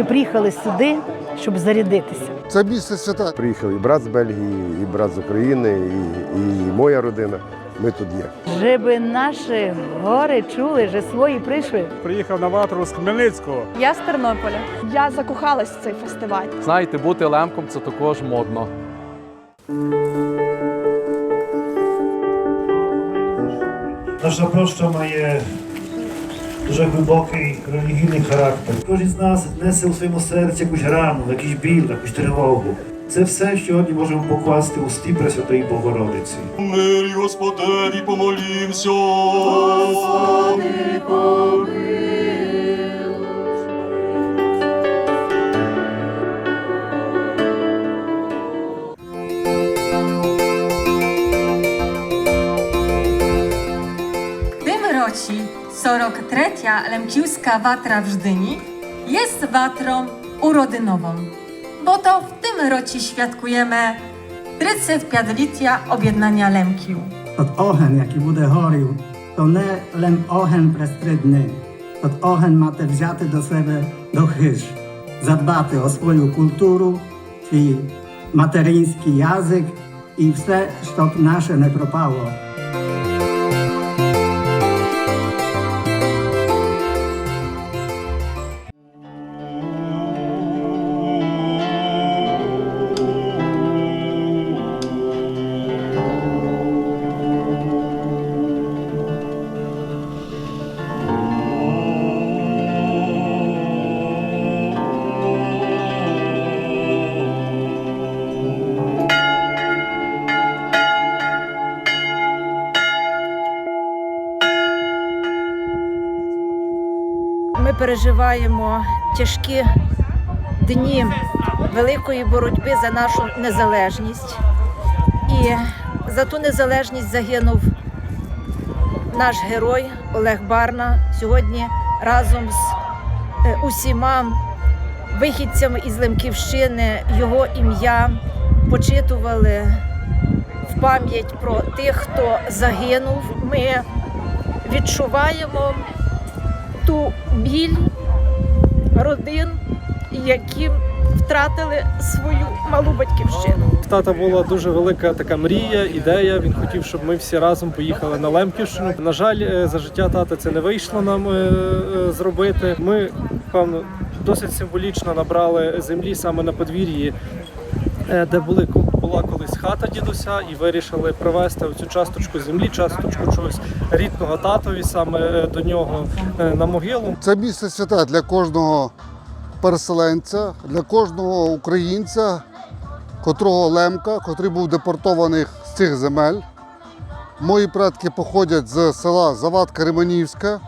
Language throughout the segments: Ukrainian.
Ми приїхали сюди, щоб зарядитися. Це місце свята. Приїхав і брат з Бельгії, і брат з України, і, і моя родина. Ми тут є. Щоб наші гори чули, що свої прийшли. Приїхав на ватру з Хмельницького. Я з Тернополя. Я закохалась в цей фестиваль. Знаєте, бути лемком це також модно. Наш запрошка має дуже глибокий релігійний характер. Кожен з нас несе у своєму серці якусь рану, якийсь біль, якусь тривогу. Це все сьогодні можемо покласти у стій Пресвятої Богородиці. Мирі Господеві помолімся. W co rok tretia lemkiuska watra w Żdyni jest watrą urodynową, bo to w tym roci świadkujemy 305-litia objednania Lemkiu. Tot ochen, jaki będę chorił, to nie lem ochen prestrydny, tot ochen mate wzięty do siebie do chyż, zadbaty o swoją kulturę, czyli materyński język i wszystko, żeby nasze nie propało. Переживаємо тяжкі дні великої боротьби за нашу незалежність. І за ту незалежність загинув наш герой Олег Барна сьогодні разом з е, усіма вихідцями із Лемківщини його ім'я почитували в пам'ять про тих, хто загинув. Ми відчуваємо ту біль родин, які втратили свою малу батьківщину. В тата була дуже велика така мрія, ідея. Він хотів, щоб ми всі разом поїхали на Лемківщину. На жаль, е, за життя тата це не вийшло нам е, е, зробити. Ми, певно, досить символічно набрали землі саме на подвір'ї. Де були була колись хата дідуся, і вирішили привезти цю часточку землі, часточку чогось рідного татові саме е, до нього е, на могилу. Це місце свята для кожного переселенця, для кожного українця, котрого лемка, котрий був депортований з цих земель. Мої предки походять з села Завадка Риманівська.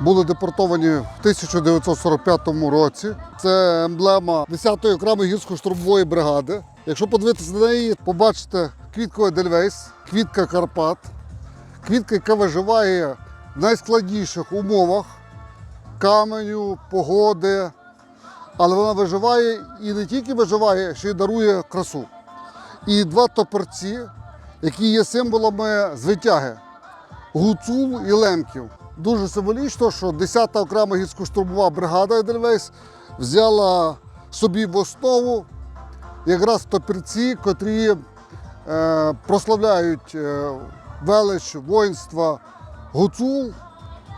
Були депортовані в 1945 році. Це емблема 10-ї окремої гірсько-штурмової бригади. Якщо подивитися на неї, побачите квітку Едельвейс, квітка Карпат, квітка, яка виживає в найскладніших умовах каменю, погоди. Але вона виживає і не тільки виживає, ще й дарує красу. І два топорці, які є символами звитяги гуцул і лемків. Дуже символічно, що 10-та окрема гірсько-штурмова бригада Едельвейс взяла собі в основу якраз топірці, котрі е, прославляють е, велич воїнства гуцул,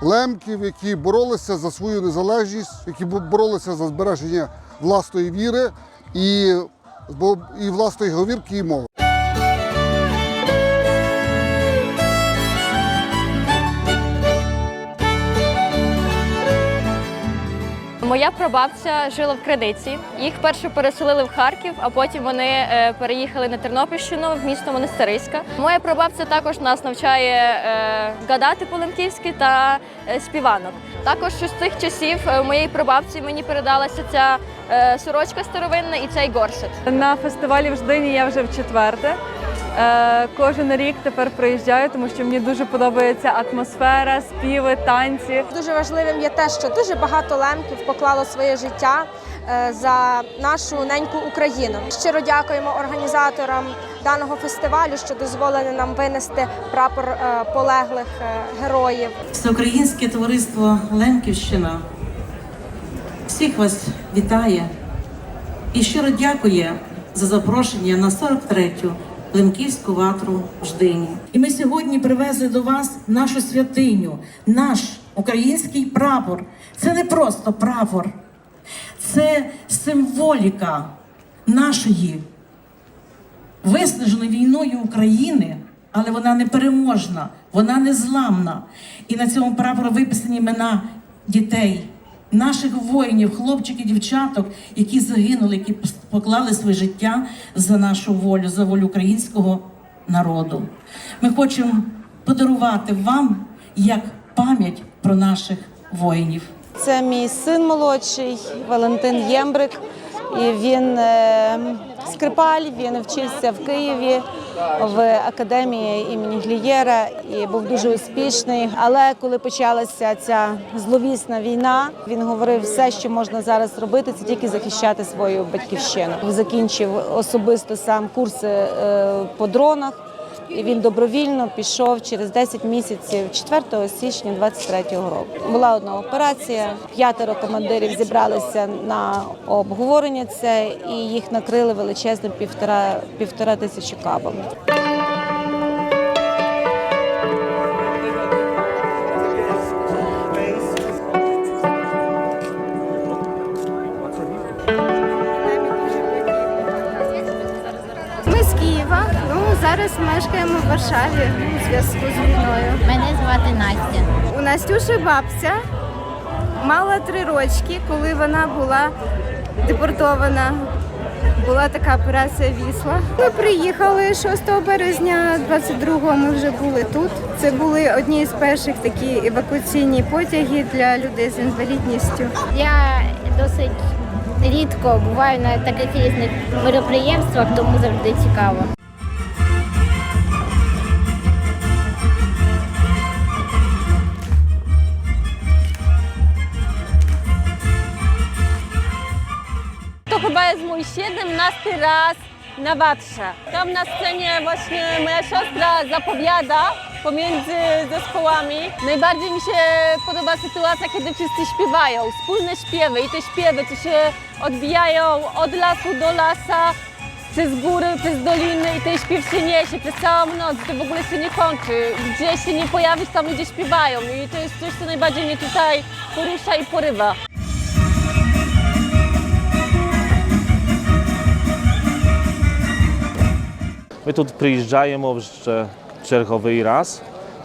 лемків, які боролися за свою незалежність, які боролися за збереження власної віри і, і власної говірки і мови. Моя прабабця жила в Кредиці. Їх перше переселили в Харків, а потім вони е, переїхали на Тернопільщину в місто Монастириська. Моя прабабця також нас навчає е, гадати по-лемківськи та е, співанок. Також з тих часів моєї прабабці мені передалася ця сорочка старовинна і цей горсет. На фестивалі в Ждині я вже в четверте. Е, Кожен рік тепер приїжджаю, тому що мені дуже подобається атмосфера, співи, танці. Дуже важливим є те, що дуже багато лемків поклало своє життя е, за нашу неньку Україну. Щиро дякуємо організаторам даного фестивалю, що дозволили нам винести прапор е, полеглих героїв. Всеукраїнське товариство Лемківщина всіх вас вітає і щиро дякує за запрошення на 43-ю Лемківську ватру в Ждині. І ми сьогодні привезли до вас нашу святиню, наш український прапор. Це не просто прапор, це символіка нашої виснаженої війною України, але вона не переможна, вона незламна. І на цьому прапорі виписані імена дітей, наших воїнів, хлопчиків, дівчаток, які загинули, які поклали своє життя за нашу волю, за волю українського народу. Ми хочемо подарувати вам як пам'ять про наших воїнів. Це мій син молодший Валентин Ємбрик. І він е, скрипаль, він вчився в Києві в академії імені Глієра і був дуже успішний. Але коли почалася ця зловісна війна, він говорив, все, що можна зараз робити, це тільки захищати свою батьківщину. Закінчив особисто сам курси е, по дронах. І він добровільно пішов через 10 місяців 4 січня 23-го року. Була одна операція. П'ятеро командирів зібралися на обговорення це, і їх накрили величезним півтора півтора тисячі кабом. Мешкаємо в Варшаві у зв'язку з війною. Мене звати Настя. У Настюші бабця мала три рочки, коли вона була депортована. Була така операція Вісла. Ми приїхали 6 березня 22-го Ми вже були тут. Це були одні з перших такі евакуаційні потяги для людей з інвалідністю. Я досить рідко буваю на таких різних мероприємствах, тому завжди цікаво. Chyba jest mój 17 raz na Watrze. Tam na scenie właśnie moja siostra zapowiada pomiędzy zespołami. Najbardziej mi się podoba sytuacja, kiedy wszyscy śpiewają, wspólne śpiewy i te śpiewy, co się odbijają od lasu do lasa, przez góry, przez doliny i ten śpiew się niesie przez całą noc, to w ogóle się nie kończy. Gdzie się nie pojawisz, tam ludzie śpiewają i to jest coś, co najbardziej mnie tutaj porusza i porywa. My tu приїжджаємо вже черговий раз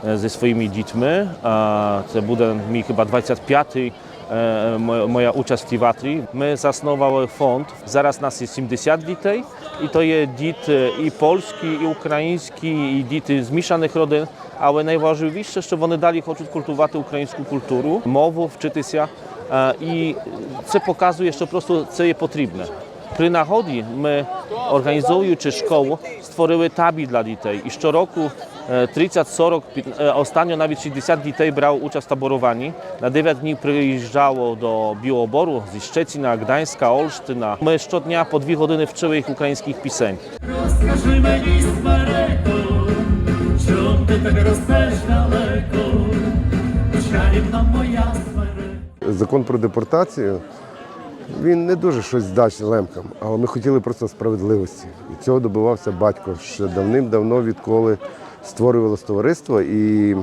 е, зі своїми дітьми. А, Це буде мій хіба 25-й е, мо- моя участь в ватрі. Ми заснували фонд. Зараз нас є 70 дітей, і то є діти і польські, і українські, і діти з мішаних родин. Але найважливіше, що вони далі хочуть культувати українську культуру, мову вчитися. Е, І це показує, що просто це є потрібне. При нагоді ми, організуючи школу, створили табір для дітей. І щороку е, 30-40, під- е, останньо навіть 60 дітей брало участь в таборуванні. На 9 днів приїжджало до Білобору зі Szczecina, Gdańska, Olsztyna. Ми щодня по 2 години вчили їх українських пісень. Скажи мені, смереко, чом ти так ростеш далеко, чарівна моя смереко. Закон про депортацію він не дуже щось дасть лемкам, але ми хотіли просто справедливості. І цього добивався батько ще давним-давно, відколи створювалося товариство. І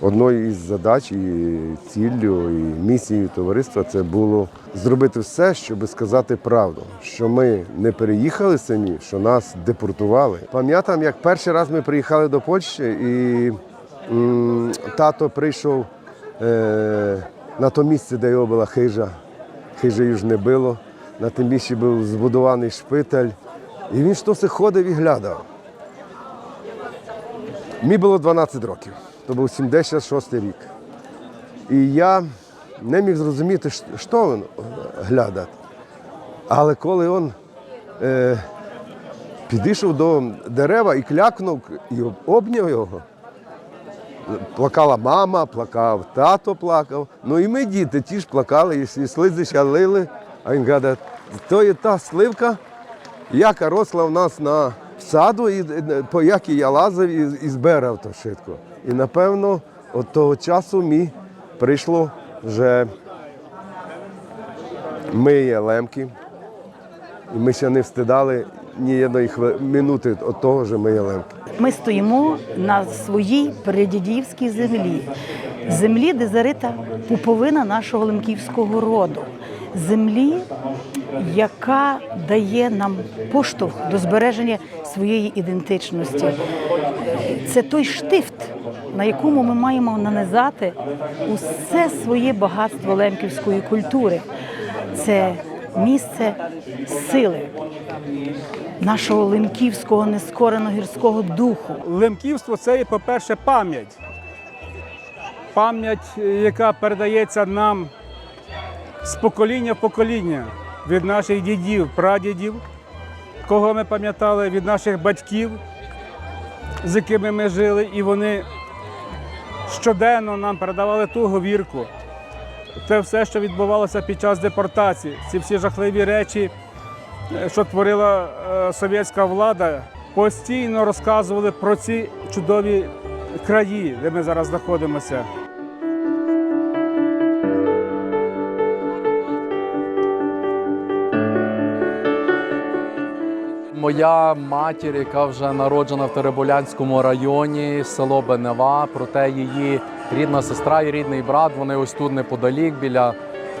одною із задач, і ціллю, і місією товариства це було зробити все, щоб сказати правду, що ми не переїхали самі, що нас депортували. Пам'ятам, як перший раз ми приїхали до Польщі, і м, тато прийшов е, на то місце, де його була хижа. Хижі ж не було. На тим місці був збудований шпиталь. І він що все ходив і глядав. Мені було 12 років, то був 76 рік. І я не міг зрозуміти, що він глядає. Але коли він е, підійшов до дерева і клякнув, і обняв його, Плакала мама, плакав тато плакав. Ну і ми, діти, ті ж плакали, і слизища лили. А він каже, то є та сливка, яка росла в нас на саду, і е, по якій я лазив і, і збирав то швидко. І напевно, от того часу мені прийшло вже миє лемки. І ми ще не встидали ні минути від того, миє лемки. Ми стоїмо на своїй передідівській землі, землі, де зарита пуповина нашого лемківського роду, землі, яка дає нам поштовх до збереження своєї ідентичності. Це той штифт, на якому ми маємо нанизати усе своє багатство лемківської культури. Це місце сили нашого лемківського нескореного гірського духу. Лемківство це, по-перше, пам'ять. Пам'ять, яка передається нам з покоління в покоління від наших дідів, прадідів, кого ми пам'ятали, від наших батьків, з якими ми жили, і вони щоденно нам передавали ту говірку. Це все, що відбувалося під час депортації, ці всі жахливі речі, е, що творила е, совєтська влада, постійно розказували про ці чудові краї, де ми зараз знаходимося. Моя матір, яка вже народжена в Тереболянському районі, село Бенева, проте її рідна сестра і рідний брат, вони ось тут неподалік біля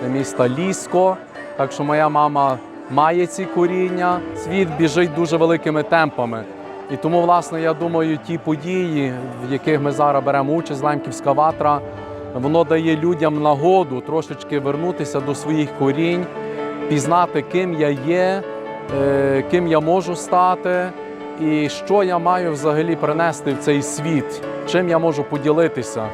міста Лісько. Так що моя мама має ці коріння. Світ біжить дуже великими темпами. І тому, власне, я думаю, ті події, в яких ми зараз беремо участь, Лемківська ватра, воно дає людям нагоду трошечки вернутися до своїх корінь, пізнати, ким я є, ким я можу стати, і що я маю взагалі принести в цей світ, чим я можу поділитися.